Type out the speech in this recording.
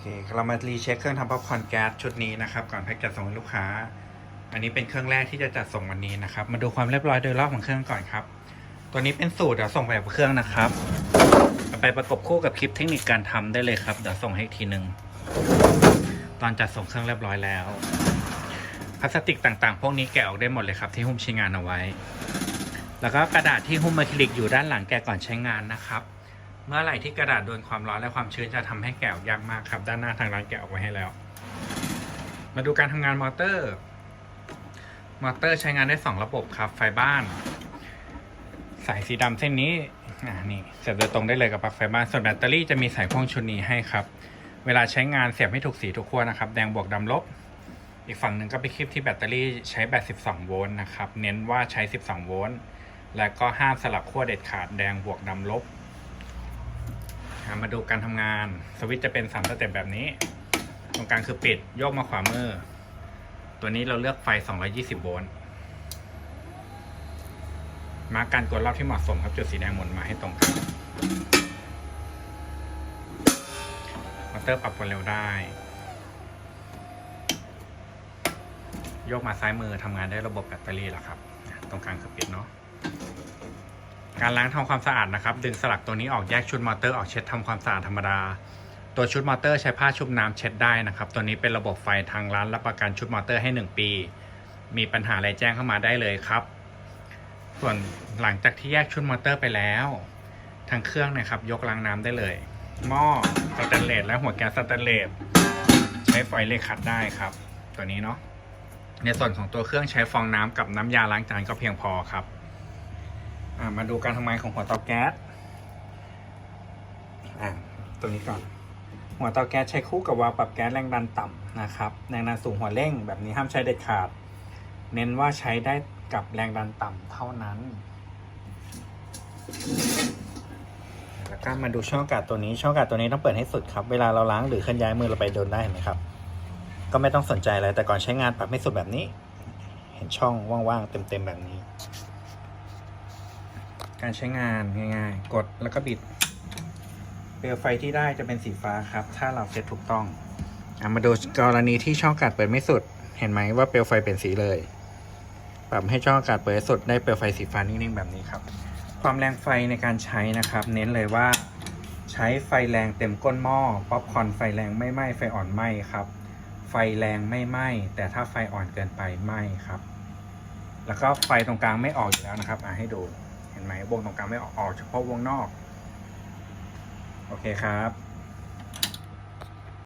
เคเรามารีเช็คเครื่องทำป๊อปคอร์นแก๊สชุดนี้นะครับ ก่อนแพ็กจะส่งให้ลูกค้า อันนี้เป็นเครื่องแรกที่จะจัดส่งวันนี้นะครับ มาดูความเรียบร้อยโดยรอบของเครื่องก่อนครับ ตัวนี้เป็นสูตรเดี๋ยวส่งไปกับเครื่องนะครับไปประกบคู่กับคลิปเทคนิคการทำได้เลยครับ เดี๋ยวส่งให้ทีหนึ่งตอนจัดส่งเครื่องเรียบร้อยแล้ว พลาสติกต่างๆ พวกนี้แกะออกได้หมดเลยครับที่หุ้มชิ้นงานเอาไว้ แล้วก็กระดาษที่หุ้มอะคริลิกอยู่ด้านหลังแกะก่อนใช้งานนะครับ เมื่อไหร่ที่กระดาษโดนความร้อนและความชื้นจะทำให้แกะยากมากครับ ด้านหน้าทางร้านแกะออกไว้ให้แล้ว มาดูการทำงานมอเตอร์ มอเตอร์ใช้งานได้ 2 ระบบครับ ไฟบ้าน สายสีดำเส้นนี้อ่านี่เสียบโดยตรงได้เลยกับปลั๊กไฟบ้าน ส่วนแบตเตอรี่จะมีสายพ่วงชุดนี้ให้ครับ เวลาใช้งานเสียบให้ถูกสีทุกขั้วนะครับ แดงบวกดำลบ อีกฝั่งหนึ่งก็ไปคลิปที่แบตเตอรี่ใช้แบต 12 โวลต์นะครับ เน้นว่าใช้ 12 โวลต์ และก็ห้ามสลับขั้วเด็ดขาด แดงบวกดำลบ มาดูการทำงาน สวิตจะเป็นสามสเต็ปแบบนี้ ตรงกลางคือปิดโยกมาขวามือ ตัวนี้เราเลือกไฟ 220 โวลต์มาการกดรอบที่เหมาะสมครับจุดสีแดงหมุนมาให้ตรงกันมอเตอร์ปรับความเร็วได้ โยกมาซ้ายมือทำงานได้ระบบแบตเตอรี่แล้วครับ ตรงกลางคือปิดเนาะ การล้างทำความสะอาดนะครับ ดึงสลักตัวนี้ออกแยกชุดมอเตอร์ออกเช็ดทำความสะอาดธรรมดา ตัวชุดมอเตอร์ใช้ผ้าชุบน้ำเช็ดได้นะครับ ตัวนี้เป็นระบบไฟทางร้านรับประกันชุดมอเตอร์ให้ 1 ปี มีปัญหาอะไรแจ้งเข้ามาได้เลยครับ ส่วนหลังจากที่แยกชุดมอเตอร์ไปแล้ว ทางเครื่องนะครับยกล้างน้ำได้เลย หม้อสแตนเลสและหัวแก๊สสแตนเลสใช้ไฟเลขัดได้ครับ ตัวนี้เนาะในส่วนของตัวเครื่องใช้ฟองน้ำกับน้ำยาล้างจานก็เพียงพอครับ อ่ามาดูการทำงานของหัวเตาแก๊สอ่าตัวนี้ก่อน หัวเตาแก๊สใช้คู่กับวาล์วปรับแก๊สแรงดันต่ำนะครับแรงดันสูงหัวเร่งแบบนี้ห้ามใช้เด็ดขาด เน้นว่าใช้ได้กับแรงดันต่ำเท่านั้น แล้วก็มาดูช่องอากาศตัวนี้ช่องอากาศตัวนี้ต้องเปิดให้สุดครับ เวลาเราล้างหรือเคลื่อนย้ายมือเราไปโดนได้เห็นไหมครับ ก็ไม่ต้องสนใจอะไรแต่ก่อนใช้งานปรับให้สุดแบบนี้ เห็นช่องว่างๆเต็มๆแบบนี้ การใช้งานง่ายๆ กดแล้วก็บิด เปลวไฟที่ได้จะเป็นสีฟ้าครับ ถ้าเราเซตถูกต้องอมาดูกรณีที่ช่องอากาศเปิดไม่สุด เห็นไหมว่าเปลวไฟเป็นสีเลย ปรับให้ช่องอากาศเปิดสุดได้เปลวไฟสีฟ้านิ่งๆแบบนี้ครับ ความแรงไฟในการใช้นะครับ เน้นเลยว่าใช้ไฟแรงเต็มก้นหม้อ ป๊อปคอนไฟแรงไม่ไหม้ไฟอ่อนไหม้ครับ ไฟแรงไม่ไหม้แต่ถ้าไฟอ่อนเกินไปไหม้ครับ แล้วก็ไฟตรงกลางไม่ออกอยู่แล้วนะครับอะให้ดู เห็นไหมวงตรงกลางไม่ออกออกเฉพาะวงนอก โอเคครับ